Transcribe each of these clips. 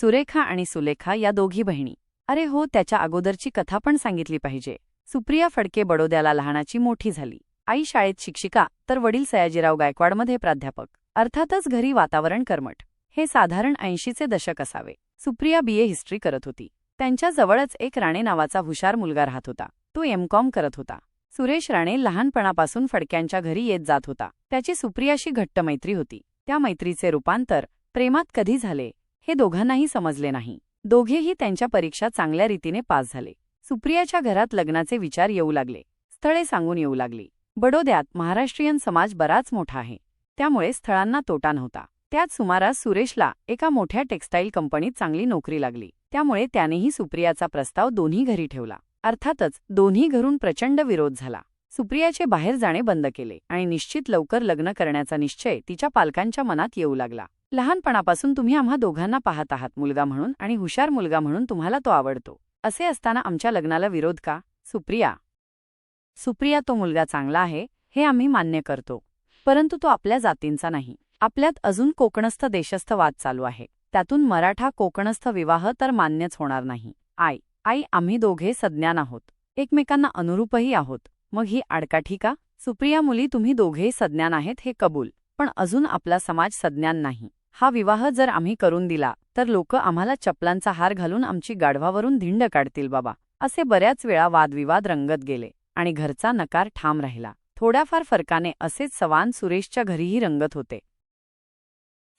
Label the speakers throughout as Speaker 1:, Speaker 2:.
Speaker 1: सुरेखा आणि सुलेखा या दोघी बहिणी. अरे हो त्याच्या अगोदरची कथा पण सांगितली पाहिजे. सुप्रिया फडके बडोद्याला लहानाची मोठी झाली. आई शाळेत शिक्षिका तर वडील सयाजीराव गायकवाडमध्ये प्राध्यापक. अर्थातच घरी वातावरण कर्मठ हे साधारण ऐंशीचे दशक असावे. सुप्रिया बीए हिस्ट्री करत होती. त्यांच्याजवळच एक राणे नावाचा हुशार मुलगा राहत होता. तो एमकॉम करत होता. सुरेश राणे लहानपणापासून फडक्यांच्या घरी येत जात होता. त्याची सुप्रियाशी घट्ट मैत्री होती. त्या मैत्रीचे रूपांतर प्रेमात कधी झाले? हे दोघांनाही समजले नाही. दोघेही त्यांच्या परीक्षा चांगल्या रीतीने पास झाले. सुप्रियाच्या घरात लग्नाचे विचार येऊ लागले. स्थळे सांगून येऊ लागली. बडोद्यात महाराष्ट्रीयन समाज बराच मोठा आहे. त्यामुळे स्थळांना तोटा नव्हता. त्याच सुमारास सुरेशला एका मोठ्या टेक्स्टाईल कंपनीत चांगली नोकरी लागली. त्यामुळे त्यानेही सुप्रियाचा प्रस्ताव दोन्ही घरी ठेवला. अर्थातच दोन्ही घरून प्रचंड विरोध झाला. सुप्रियाचे बाहेर जाणे बंद केले आणि निश्चित लवकर लग्न करण्याचा निश्चय तिच्या पालकांच्या मनात येऊ लागला. लहानपणापासून तुम्ही आम्हा दोघांना पाहत आहात मुलगा म्हणून आणि हुशार मुलगा म्हणून तुम्हाला तो आवडतो. असे असताना आमच्या लग्नाला विरोध का? सुप्रिया. सुप्रिया तो मुलगा चांगला आहे हे आम्ही मान्य करतो. परंतु तो आपल्या जातींचा नाही. आपल्यात अजून कोकणस्थ देशस्थ वाद चालू आहे. त्यातून मराठा कोकणस्थ विवाह तर मान्यच होणार नाही. आई आई आम्ही दोघे सज्ञान आहोत. एकमेकांना अनुरूपही आहोत. मग ही आडकाठी का? सुप्रिया मुली तुम्ही दोघेही सज्ञान आहेत हे कबूल. पण अजून आपला समाज सज्ञान नाही. हा विवाह जर आम्ही करून दिला तर लोक आम्हाला चपलांचा हार घालून आमची गाढवावरून धिंड काढतील बाबा. असे बऱ्याच वेळा वादविवाद रंगत गेले आणि घरचा नकार ठाम राहिला. थोड्याफार फरकाने असेच सवान सुरेशच्या घरीही रंगत होते.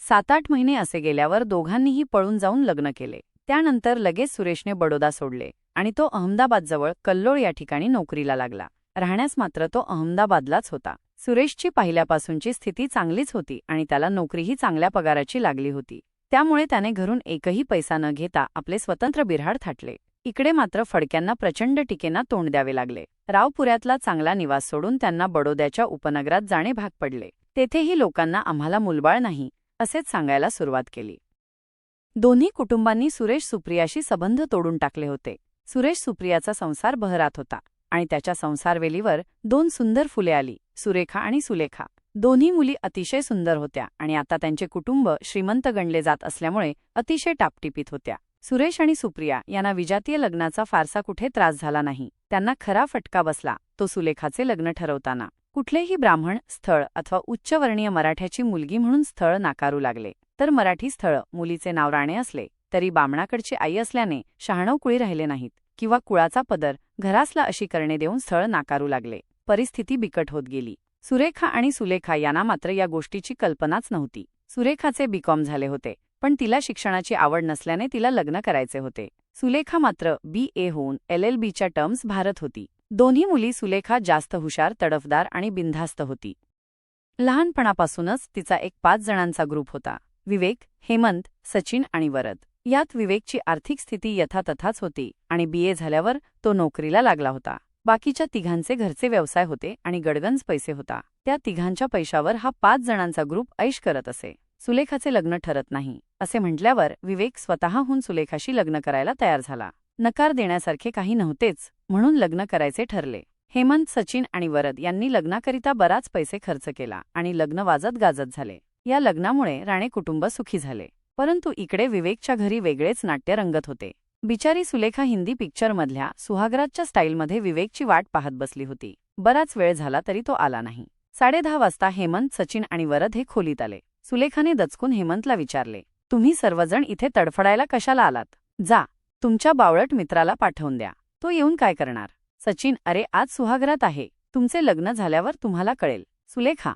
Speaker 1: सात आठ महिने असे गेल्यावर दोघांनीही पळून जाऊन लग्न केले. त्यानंतर लगेच सुरेशने बडोदा सोडले आणि तो अहमदाबादजवळ कल्लोळ या ठिकाणी नोकरीला लागला. राहण्यास मात्र तो अहमदाबादलाच होता. सुरेशची पहिल्यापासूनची स्थिती चांगलीच होती आणि त्याला नोकरीही चांगल्या पगाराची लागली होती. त्यामुळे त्याने घरून एकही पैसा न घेता आपले स्वतंत्र बिऱ्हाड थाटले. इकडे मात्र फडक्यांना प्रचंड टीकेना तोंड द्यावे लागले. रावपुऱ्यातला चांगला निवास सोडून त्यांना बडोद्याच्या उपनगरात जाणे भाग पडले. तेथेही लोकांना आम्हाला मुलबाळ नाही असेच सांगायला सुरुवात केली. दोन्ही कुटुंबांनी सुरेश सुप्रियाशी संबंध तोडून टाकले होते. सुरेश सुप्रियाचा संसार बहरात होता. आणि त्याच्या संसारवेलीवर दोन सुंदर फुले आली सुरेखा आणि सुलेखा. दोन्ही मुली अतिशय सुंदर होत्या आणि आता त्यांचे कुटुंब श्रीमंत गणले जात असल्यामुळे अतिशय टापटिपीत होत्या. सुरेश आणि सुप्रिया यांना विजातीय लग्नाचा फारसा कुठे त्रास झाला नाही. त्यांना खरा फटका बसला तो सुलेखाचे लग्न ठरवताना. कुठलेही ब्राह्मण स्थळ अथवा उच्चवर्णीय मराठ्याची मुलगी म्हणून स्थळ नाकारू लागले. तर मराठी स्थळ मुलीचे नाव राणे असले तरी बामणाकडची आई असल्याने शहाणव कुळी राहिले नाहीत. किंवा कुळाचा पदर घरासला अशी करणे देऊन स्थळ नाकारू लागले. परिस्थिती बिकट होत गेली. सुरेखा आणि सुलेखा यांना मात्र या गोष्टीची कल्पनाच नव्हती. सुरेखाचे बीकॉम झाले होते पण तिला शिक्षणाची आवड नसल्याने तिला लग्न करायचे होते. सुलेखा मात्र बी. ए. होऊन एल. एल. बीच्या टर्म्स भारत होती. दोन्ही मुली सुलेखा जास्त हुशार तडफदार आणि बिनधास्त होती. लहानपणापासूनच तिचा एक पाच जणांचा ग्रुप होता. विवेक हेमंत सचिन आणि वरद. यात विवेकची आर्थिक स्थिती यथातथाच होती आणि बीए झाल्यावर तो नोकरीला लागला होता. बाकीच्या तिघांचे घरचे व्यवसाय होते आणि गडगंज पैसे होता. त्या तिघांच्या पैशावर हा पाच जणांचा ग्रुप ऐश करत असे. सुलेखाचे लग्न ठरत नाही असे म्हटल्यावर विवेक स्वतःहून सुलेखाशी लग्न करायला तयार झाला. नकार देण्यासारखे काही नव्हतेच म्हणून लग्न करायचे ठरले. हेमंत सचिन आणि वरद यांनी लग्नाकरिता बराच पैसे खर्च केला आणि लग्न वाजत गाजत झाले. या लग्नामुळे राणे कुटुंब सुखी झाले. परंतु इकडे विवेकच्या घरी वेगळेच नाट्य रंगत होते. बिचारी सुलेखा हिंदी पिक्चरमधल्या सुहागराजच्या स्टाईलमध्ये विवेकची वाट पाहत बसली होती. बराच वेळ झाला तरी तो आला नाही. साडेदहा वाजता हेमंत सचिन आणि वरद हे खोलीत आले. सुलेखाने दचकून हेमंतला विचारले तुम्ही सर्वजण इथे तडफडायला कशाला आलात? जा तुमच्या बावळट मित्राला पाठवून द्या. तो येऊन काय करणार? सचिन अरे आज सुहागरात आहे. तुमचे लग्न झाल्यावर तुम्हाला कळेल. सुलेखा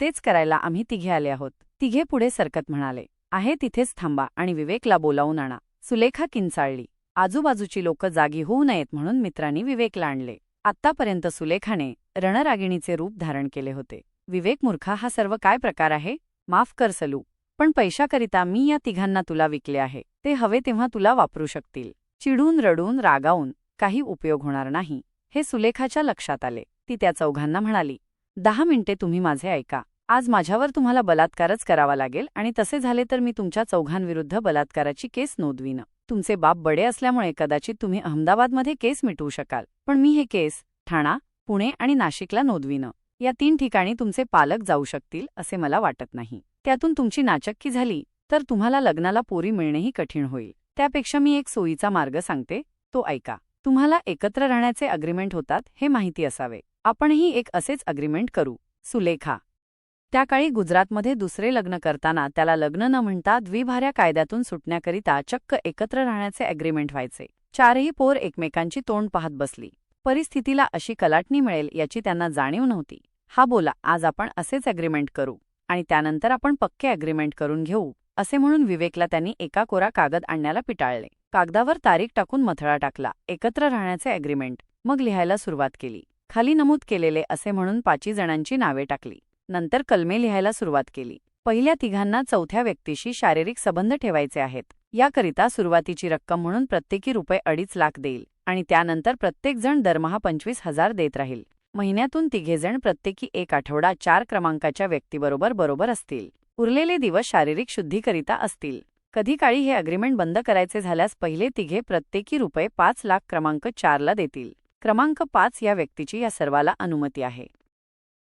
Speaker 1: तेच करायला आम्ही तिघे आले आहोत. तिघे पुढे सरकत म्हणाले आहे तिथेच थांबा आणि विवेकला बोलावून आणा. सुलेखा किंचाळली. आजूबाजूची लोक जागी होऊ नयेत म्हणून मित्रांनी विवेकला आणले. आत्तापर्यंत सुलेखाने रणरागिणीचे रूप धारण केले होते. विवेक मूर्खा हा सर्व काय प्रकार आहे? माफ कर सलू. पण पैशाकरिता मी या तिघांना तुला विकले आहे. ते हवे तेव्हा तुला वापरू शकतील. चिडून रडून रागावून काही उपयोग होणार नाही. हे सुलेखाच्या लक्षात आले. ती त्या चौघांना म्हणाली दहा मिनिटे तुम्ही माझे ऐका. आज माझ्यावर तुम्हाला बलात्कारच करावा लागेल आणि तसे झाले तर मी तुमच्या चौघांविरुद्ध बलात्काराची केस नोंदवीन. तुमचे बाप बडे असल्यामुळे कदाचित तुम्ही अहमदाबादमध्ये केस मिटवू शकाल. पण मी हे केस ठाणा पुणे आणि नाशिकला नोंदवीन. या तीन ठिकाणी तुमचे पालक जाऊ शकतील असे मला वाटत नाही. त्यातून तुमची नाचक्की झाली तर तुम्हाला लग्नाला पोरी मिळणेही कठीण होईल. त्यापेक्षा मी एक सोयीचा मार्ग सांगते. तो ऐका. तुम्हाला एकत्र राहण्याचे अग्रीमेंट होतात हे माहिती असावे. आपणही एक असेच अग्रीमेंट करू. सुलेखा त्या काळी गुजरातमध्ये दुसरे लग्न करताना त्याला लग्न न म्हणता द्विभाऱ्या कायद्यातून सुटण्याकरिता चक्क एकत्र राहण्याचे अग्रीमेंट व्हायचे. चारही पोर एकमेकांची तोंड पाहत बसली. परिस्थितीला अशी कलाटणी मिळेल याची त्यांना जाणीव नव्हती. हा बोला आज आपण असेच अग्रीमेंट करू आणि त्यानंतर आपण पक्के अग्रीमेंट करून घेऊ असे म्हणून विवेकला त्यांनी एका कोरा कागद आणण्याला पिटाळले. कागदावर तारीख टाकून मथळा टाकला. एकत्र राहण्याचे अग्रीमेंट मग लिहायला सुरुवात केली. खाली नमूद केलेले असे म्हणून पाची जणांची नावे टाकली. नंतर कलमे लिहायला सुरुवात केली. पहिल्या तिघांना चौथ्या व्यक्तीशी शारीरिक संबंध ठेवायचे आहेत. याकरिता सुरुवातीची रक्कम म्हणून प्रत्येकी रुपये अडीच लाख देईल आणि त्यानंतर प्रत्येकजण दरमहा पंचवीस हजार देत राहील. महिन्यातून तिघेजण प्रत्येकी एक आठवडा चार क्रमांकाच्या व्यक्तीबरोबर बरोबर असतील. उरलेले दिवस शारीरिक शुद्धीकरिता असतील. कधी काळी हे अग्रीमेंट बंद करायचे झाल्यास पहिले तिघे प्रत्येकी रुपये पाच लाख क्रमांक चारला देतील. क्रमांक पाच या व्यक्तीची या सर्वाला अनुमती आहे.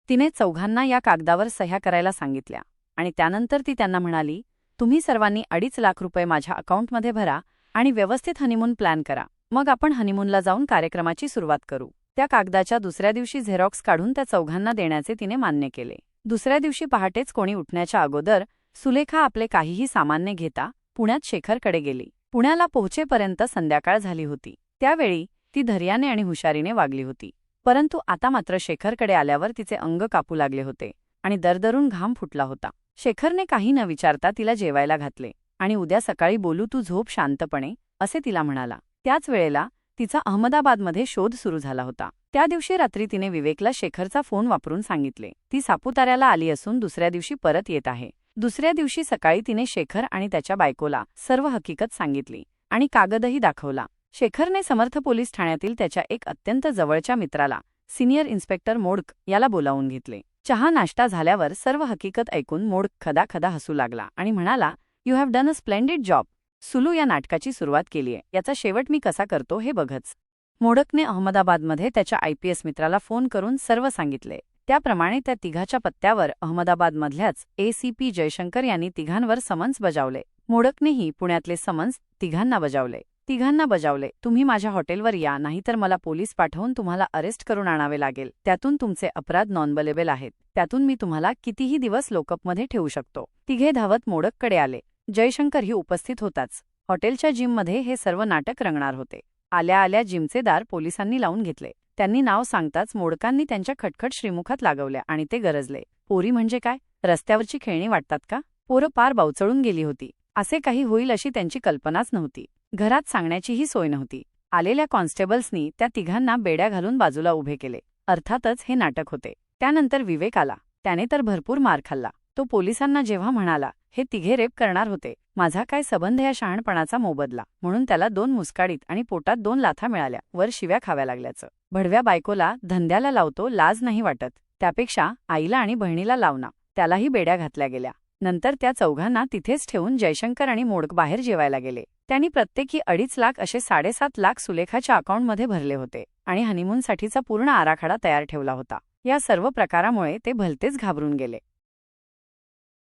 Speaker 1: तिने चौघांना या कागदावर सह्या करायला सांगितल्या आणि त्यानंतर ती त्यांना म्हणाली तुम्ही सर्वांनी अडीच लाख रुपये माझ्या अकाउंटमध्ये भरा आणि व्यवस्थित हनीमून प्लॅन करा. मग आपण हनीमूनला जाऊन कार्यक्रमाची सुरुवात करू. त्या कागदाच्या दुसऱ्या दिवशी झेरॉक्स काढून त्या चौघांना देण्याचे तिने मान्य केले. दुसऱ्या दिवशी पहाटेच कोणी उठण्याच्या अगोदर सुलेखा आपले काहीही सामान्य घेता पुण्यात शेखरकडे गेली. पुण्याला पोहोचेपर्यंत संध्याकाळ झाली होती. त्यावेळी ती धैर्याने आणि हुशारीने वागली होती. परंतु आता मात्र शेखरकडे आल्यावर तिचे अंग कापू लागले होते आणि दरदरून घाम फुटला होता. शेखरने काही न विचारता तिला जेवायला घातले आणि उद्या सकाळी बोलू तू झोप शांतपणे असे तिला म्हणाला. त्याच वेळेला तिचा अहमदाबादमध्ये शोध सुरू झाला होता. त्या दिवशी रात्री तिने विवेकला शेखरचा फोन वापरून सांगितले. ती सापुताऱ्याला आली असून दुसऱ्या दिवशी परत येत आहे. दुसऱ्या दिवशी सकाळी तिने शेखर आणि त्याच्या बायकोला सर्व हकीकत सांगितली आणि कागदही दाखवला. शेखरने समर्थ पोलीस ठाण्यातील त्याच्या एक अत्यंत जवळच्या मित्राला सिनियर इन्स्पेक्टर मोडक याला बोलावून घेतले. चहा नाश्ता झाल्यावर सर्व हकीकत ऐकून मोडक खदाखदा हसू लागला आणि म्हणाला you have done a splendid job Sulu या नाटकाची सुरुवात केलीये याचा शेवट मी कसा करतो हे बघच. मोडकने अहमदाबादमध्ये त्याच्या आयपीएस मित्राला फोन करून सर्व सांगितले. त्याप्रमाणे त्या तिघाच्या पत्त्यावर अहमदाबादमधल्याच एसीपी जयशंकर यांनी तिघांवर समन्स बजावले. मोडकनेही पुण्यातले समन्स तिघांना बजावले. तिघांना बजावले. तुम्ही माझ्या हॉटेलवर या नाहीतर मला पोलीस पाठवून तुम्हाला अरेस्ट करून आणावे लागेल. त्यातून तुमचे अपराध नॉनबलेबल आहेत. त्यातून मी तुम्हाला कितीही दिवस लोकअपमध्ये ठेवू शकतो. तिघे धावत मोडककडे आले. जयशंकरही उपस्थित होताच. हॉटेलच्या जिममध्ये हे सर्व नाटक रंगणार होते. आल्या आल्या जिमचे दार पोलिसांनी लावून घेतले. त्यांनी नाव सांगताच मोडकांनी त्यांच्या खटखट श्रीमुखात लागवल्या आणि ते गरजले. पोरी म्हणजे काय? रस्त्यावरची खेळणी वाटतात का? पोरं पार बावचळून गेली होती. असे काही होईल अशी त्यांची कल्पनाच नव्हती. घरात सांगण्याचीही सोय नव्हती. आलेल्या कॉन्स्टेबल्सनी त्या तिघांना बेड्या घालून बाजूला उभे केले. अर्थातच हे नाटक होते. त्यानंतर विवेक आला. त्याने तर भरपूर मार खाल्ला. तो पोलिसांना जेव्हा म्हणाला हे तिघे रेप करणार होते. माझा काय संबंध या शहाणपणाचा मोबदला म्हणून त्याला दोन मुस्काडीत आणि पोटात दोन लाथा मिळाल्या. वर शिव्या खाव्या लागल्याचं. भडव्या बायकोला धंद्याला लावतो लाज नाही वाटत. त्यापेक्षा आईला आणि बहिणीला लावना त्यालाही बेड्या घातल्या गेल्या. नंतर त्या चौघांना तिथेच ठेवून जयशंकर आणि मोडक बाहेर जेवायला गेले. त्यांनी प्रत्येकी अडीच लाख असे साडेसात लाख सुलेखाच्या अकाउंटमध्ये भरले होते आणि हनीमूनसाठीचा पूर्ण आराखडा तयार ठेवला होता. या सर्व प्रकारामुळे ते भलतेच घाबरून गेले.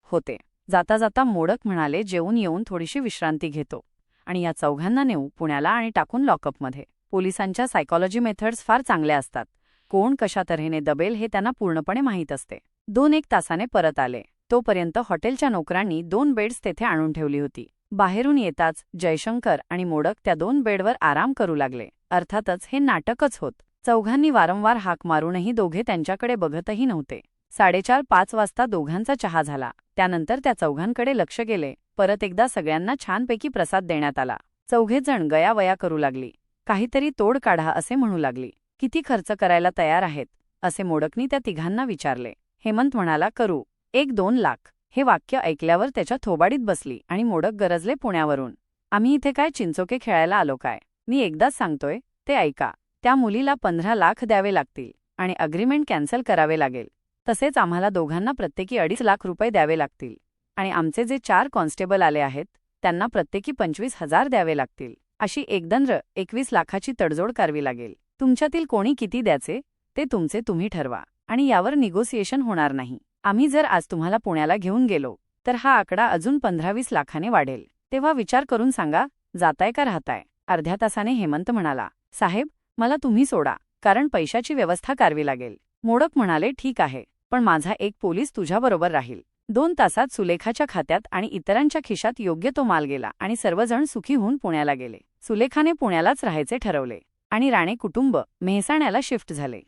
Speaker 1: होते. जाता जाता मोडक म्हणाले जेवून येऊन थोडीशी विश्रांती घेतो. आणि या चौघांना नेऊ पुण्याला आणि टाकून लॉकअपमध्ये. पोलिसांच्या सायकॉलॉजी मेथड्स फार चांगल्या असतात. कोण कशा तऱ्हेने दबेल हे त्यांना पूर्णपणे माहीत असते. दोन एक तासाने परत आले. तोपर्यंत हॉटेलच्या नोकरांनी दोन बेड्स तेथे आणून ठेवली होती. बाहेरून येताच जयशंकर आणि मोडक त्या दोन बेडवर आराम करू लागले. अर्थातच हे नाटकच होत. चौघांनी वारंवार हाक मारूनही दोघे त्यांच्याकडे बघतही नव्हते. साडेचार पाच वाजता दोघांचा चहा झाला. त्यानंतर त्या चौघांकडे लक्ष गेले. परत एकदा सगळ्यांना छानपैकी प्रसाद देण्यात आला. चौघेजण गयावया करू लागली. काहीतरी तोड काढा असे म्हणू लागली. किती खर्च करायला तयार आहेत? असे मोडकनी त्या तिघांना विचारले. हेमंत म्हणाला करू. एक दोन लाख. हे वाक्य ऐकल्यावर त्याच्या थोबाडीत बसली आणि मोडक गरजले पुण्यावरून. आम्ही इथे काय चिंचोके खेळायला आलो काय? मी एकदाच सांगतोय ते ऐका. त्या मुलीला पंधरा लाख द्यावे लागतील आणि अग्रीमेंट कॅन्सल करावे लागेल. तसेच आम्हाला दोघांना प्रत्येकी अडीच लाख रुपये द्यावे लागतील. आणि आमचे जे चार कॉन्स्टेबल आले आहेत त्यांना प्रत्येकी पंचवीस हजार द्यावे लागतील. अशी एकदंद्र एकवीस लाखाची तडजोड करावी लागेल. तुमच्यातील कोणी किती द्याचे ते तुमचे तुम्ही ठरवा. आणि यावर निगोसिएशन होणार नाही. आम्ही जर आज तुम्हाला पुण्याला घेऊन गेलो तर हा आकडा अजून पंधरावीस लाखाने वाढेल. तेव्हा विचार करून सांगा जाताय का राहताय? अर्ध्या तासाने हेमंत म्हणाला साहेब मला तुम्ही सोडा कारण पैशाची व्यवस्था करावी लागेल. मोडक म्हणाले ठीक आहे पण माझा एक पोलीस तुझ्याबरोबर राहील. दोन तासात सुलेखाच्या खात्यात आणि इतरांच्या खिशात योग्य तो माल गेला आणि सर्वजण सुखी होऊन पुण्याला गेले. सुलेखाने पुण्यालाच राहायचे ठरवले आणि राणे कुटुंब मेहसाण्याला शिफ्ट झाले.